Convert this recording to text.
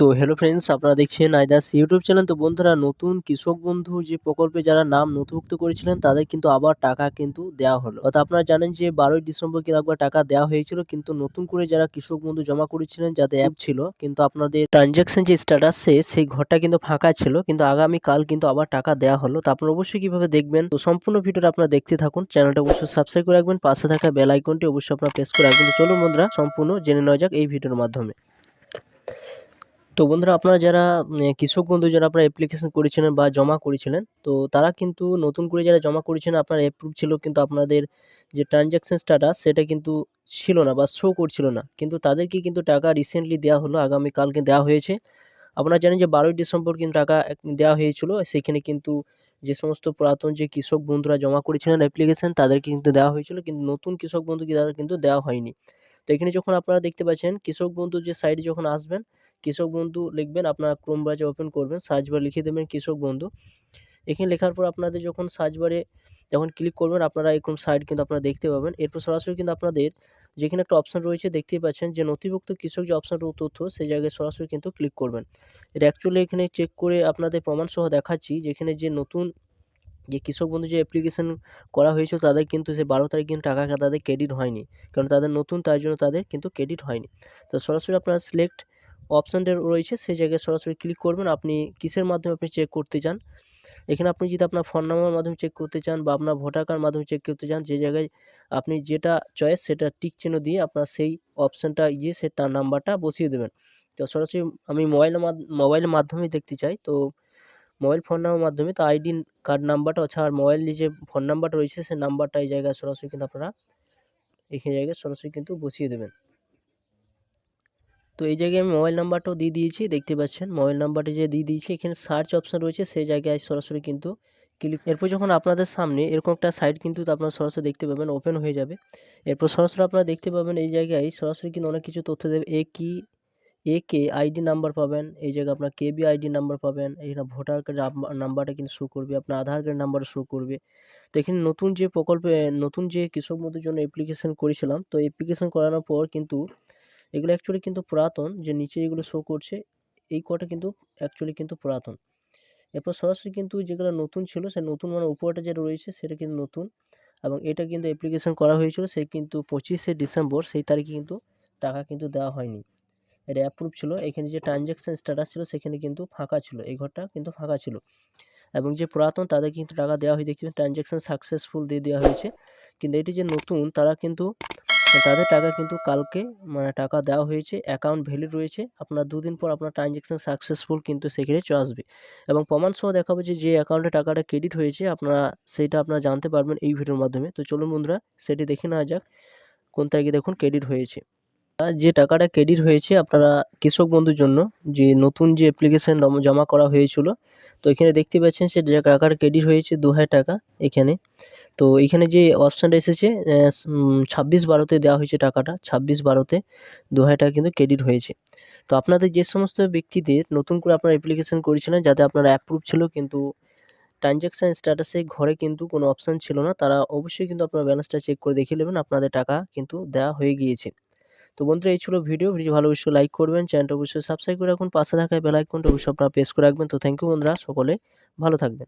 তো hello friends আপনারা দেখছেন আইদাস ইউটিউব চ্যানেল তো বন্ধুরা, নতুন কৃষক বন্ধু যে প্রকল্পে যারা নাম নথিভুক্ত করেছিলেন, তাদের কিন্তু আবার টাকা কিন্তু দেওয়া হলো। অর্থাৎ আপনারা জানেন যে বারোই ডিসেম্বর কিন্তু একবার টাকা দেওয়া হয়েছিল, কিন্তু নতুন করে যারা কৃষক বন্ধু জমা করেছিলেন, যাদের অ্যাপ ছিল, কিন্তু আপনাদের ট্রানজ্যাকশন যে স্ট্যাটাসে সেই ঘরটা কিন্তু ফাঁকা ছিল, কিন্তু আগামী কাল কিন্তু আবার টাকা দেওয়া হলো। তো আপনারা অবশ্যই কীভাবে দেখবেন, তো সম্পূর্ণ ভিডিওটা আপনারা দেখতে থাকুন। চ্যানেলটা অবশ্যই সাবস্ক্রাইব করে রাখবেন, পাশে থাকা বেল আইকনটি অবশ্যই আপনারা প্রেস করে রাখবেন। চলুন বন্ধুরা, সম্পূর্ণ জেনে নেওয়া যাক এই ভিডিওর মাধ্যমে। তো বন্ধুরা আপনারা যারা কৃষক বন্ধু যারা আপনারা অ্যাপ্লিকেশন করেছিলেন বা জমা করেছিলেন, তো তারা কিন্তু নতুন করে যারা জমা করেছিলেন আপনার অ্যাপ্রুভ ছিল কিন্তু আপনাদের যে ট্রানজ্যাকশন স্ট্যাটাস সেটা কিন্তু ছিল না বা শো করছিল না। কিন্তু তাদেরকে কিন্তু টাকা রিসেন্টলি দেওয়া হলো আগামীকালকে দেওয়া হয়েছে। আপনারা জানেন যে বারোই ডিসেম্বর কিন্তু টাকা দেওয়া হয়েছিল, সেখানে কিন্তু যে সমস্ত পুরাতন যে কৃষক বন্ধুরা জমা করেছিলেন অ্যাপ্লিকেশন তাদেরকে কিন্তু দেওয়া হয়েছিল, কিন্তু নতুন কৃষক বন্ধুকে তারা কিন্তু দেওয়া হয়নি। তো এখানে যখন আপনারা দেখতে পাচ্ছেন, কৃষক বন্ধু যে সাইডে যখন আসবেন কৃষক বন্ধু লিখবেন, আপনার ক্রোম ব্রাউজার ওপেন করবেন সার্চ বার লিখে দেবেন কৃষক বন্ধু। এখানে লেখার পর আপনাদের যখন সার্চ বারে যখন ক্লিক করবেন, আপনারা এরকম সাইট কিন্তু আপনারা দেখতে পাবেন। এরপর সরাসরি কিন্তু আপনাদের যেখানে একটা অপশান রয়েছে, দেখতেই পাচ্ছেন যে নথিভুক্ত কৃষক যে অপশনটা তথ্য সেই জায়গায় সরাসরি কিন্তু ক্লিক করবেন। এটা অ্যাকচুয়ালি এখানে চেক করে আপনাদের প্রমাণ সহ দেখাচ্ছি, যেখানে যে নতুন যে কৃষক বন্ধু যে অ্যাপ্লিকেশন করা হয়েছিল, তাদের কিন্তু সে বারো তারিখ কিন্তু টাকা তাদের ক্রেডিট হয়নি। কারণ তাদের নতুন, তার জন্য তাদের কিন্তু ক্রেডিট হয়নি। তো সরাসরি আপনারা সিলেক্ট অপশানটা রয়েছে সেই জায়গায় সরাসরি ক্লিক করবেন। আপনি কিসের মাধ্যমে আপনি চেক করতে চান? এখানে আপনি যদি আপনার ফোন নাম্বার মাধ্যমে চেক করতে চান বা আপনার ভোটার কার্ড মাধ্যমে চেক করতে চান, যে জায়গায় আপনি যেটা চয়েস সেটা টিক চিহ্ন দিয়ে আপনার সেই অপশানটা ইয়ে সে তার নাম্বারটা বসিয়ে দেবেন। তো সরাসরি আমি মোবাইলের মোবাইলের মাধ্যমে দেখতে চাই। তো মোবাইল ফোন নাম্বার মাধ্যমে তো আইডি কার্ড নাম্বারটা ছাড়া মোবাইল যে ফোন নাম্বারটা রয়েছে সেই নাম্বারটা এই জায়গায় সরাসরি কিন্তু আপনারা এখানে জায়গায় সরাসরি কিন্তু বসিয়ে দেবেন। তো এই জায়গায় আমি মোবাইল নাম্বারটাও দিয়ে দিয়েছি, দেখতে পাচ্ছেন। মোবাইল নাম্বারটি যে দিয়ে দিয়েছি, এখানে সার্চ অপশান রয়েছে, সেই জায়গায় সরাসরি কিন্তু ক্লিক এরপর যখন আপনাদের সামনে এরকম একটা সাইট কিন্তু আপনারা সরাসরি দেখতে পাবেন ওপেন হয়ে যাবে। এরপর সরাসরি আপনারা দেখতে পাবেন এই জায়গায় সরাসরি কিন্তু অনেক কিছু তথ্য দেবে। এ কি, এ কে আইডি নাম্বার পাবেন, এই জায়গায় আপনার কেবি আইডি নাম্বার পাবেন, এখানে ভোটার কার্ড নাম্বারটা কিন্তু শো করবে, আপনার আধার কার্ড নাম্বার শো করবে। তো এখানে নতুন যে প্রকল্পে, নতুন যে কৃষক বন্ধুর জন্য অ্যাপ্লিকেশন করেছিলাম, তো অ্যাপ্লিকেশন করানোর পর কিন্তু এগুলো অ্যাকচুয়ালি কিন্তু পুরাতন, যে নিচে এগুলো শো করছে, এই কটা কিন্তু অ্যাকচুয়ালি কিন্তু পুরাতন। এরপর সরাসরি কিন্তু যেগুলো নতুন ছিল সে নতুন মানে উপরটা যেটা রয়েছে, সেটা কিন্তু নতুন এবং এটা কিন্তু অ্যাপ্লিকেশন করা হয়েছিল, সে কিন্তু পঁচিশে ডিসেম্বর, সেই তারিখে কিন্তু টাকা কিন্তু দেওয়া হয়নি। এটা অ্যাপ্রুভ ছিল, এখানে যে ট্রানজ্যাকশান স্ট্যাটাস ছিল, সেখানে কিন্তু ফাঁকা ছিল, এই ঘরটা কিন্তু ফাঁকা ছিল। এবং যে পুরাতন, তাদের কিন্তু টাকা দেওয়া হয়ে দেখছি ট্রানজ্যাকশান সাকসেসফুল দিয়ে দেওয়া হয়েছে। কিন্তু এটি যে নতুন, তারা কিন্তু তাদের টাকা কিন্তু কালকে মানে টাকা দেওয়া হয়েছে অ্যাকাউন্ট ভ্যালিড রয়েছে। আপনার দুদিন পর আপনার ট্রানজ্যাকশান সাকসেসফুল কিন্তু সেখানে চলে আসবে। এবং প্রমাণ সহ দেখাবো যে যে অ্যাকাউন্টে টাকাটা ক্রেডিট হয়েছে, আপনারা সেটা আপনারা জানতে পারবেন এই ভিডিওর মাধ্যমে। তো চলুন বন্ধুরা, সেটি দেখে নেওয়া যাক, কোন তারিখে দেখুন ক্রেডিট হয়েছে। যে টাকাটা ক্রেডিট হয়েছে আপনারা কৃষক বন্ধুর জন্য, যে নতুন যে অ্যাপ্লিকেশন জমা করা হয়েছিল, তো এখানে দেখতে পাচ্ছেন সে যে টাকাটা ক্রেডিট হয়েছে দু হাজার টাকা এখানে। তো এখানে যে অপশানটা এসেছে ছাব্বিশ বারোতে দেওয়া হয়েছে টাকাটা, ছাব্বিশ বারোতে দু হাজার টাকা কিন্তু ক্রেডিট হয়েছে। তো আপনাদের যে সমস্ত ব্যক্তিদের নতুন করে আপনারা অ্যাপ্লিকেশন করেছিলেন যাতে আপনারা অ্যাপ্রুভ ছিল, কিন্তু ট্রানজ্যাকশান স্ট্যাটাসে ঘরে কিন্তু কোনো অপশান ছিল না, তারা অবশ্যই কিন্তু আপনার ব্যালেন্সটা চেক করে দেখে নেবেন, আপনাদের টাকা কিন্তু দেওয়া হয়ে গিয়েছে। তো বন্ধুরা, এই ছিল ভিডিও ভিডিও ভালো অবশ্যই লাইক করবেন চ্যানেলটা অবশ্যই সাবস্ক্রাইব করে রাখুন, পাশে থাকা বেল আইকনটা অবশ্যই আপনারা প্রেস করে রাখবেন। তো থ্যাংক ইউ বন্ধুরা, সকলে ভালো থাকবেন।